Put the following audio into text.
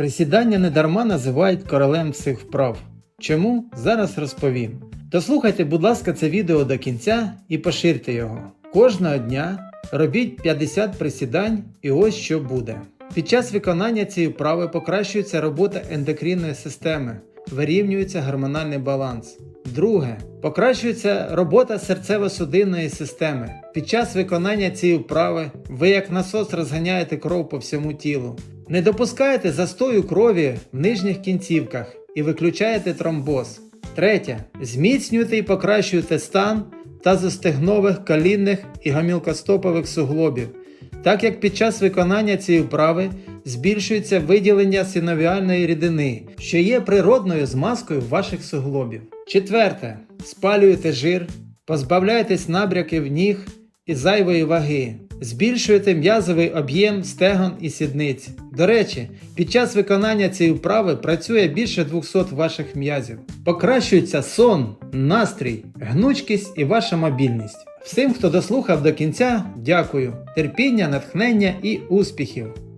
Присідання недарма називають королем всіх вправ. Чому? Зараз розповім. Дослухайте, будь ласка, це відео до кінця і поширте його. Кожного дня робіть 50 присідань і ось що буде. Під час виконання цієї вправи покращується робота ендокринної системи, вирівнюється гормональний баланс. Друге, покращується робота серцево-судинної системи. Під час виконання цієї вправи ви як насос розганяєте кров по всьому тілу. Не допускаєте застою крові в нижніх кінцівках і виключаєте тромбоз. Третє. Зміцнюєте і покращуєте стан тазостегнових, колінних і гамілкостопових суглобів, так як під час виконання цієї вправи збільшується виділення синовіальної рідини, що є природною змазкою ваших суглобів. Четверте. Спалюєте жир, позбавляєтесь набряків ніг і зайвої ваги. Збільшуєте м'язовий об'єм стегон і сідниць. До речі, під час виконання цієї вправи працює більше 200 ваших м'язів. Покращується сон, настрій, гнучкість і ваша мобільність. Всім, хто дослухав до кінця, дякую. Терпіння, натхнення і успіхів!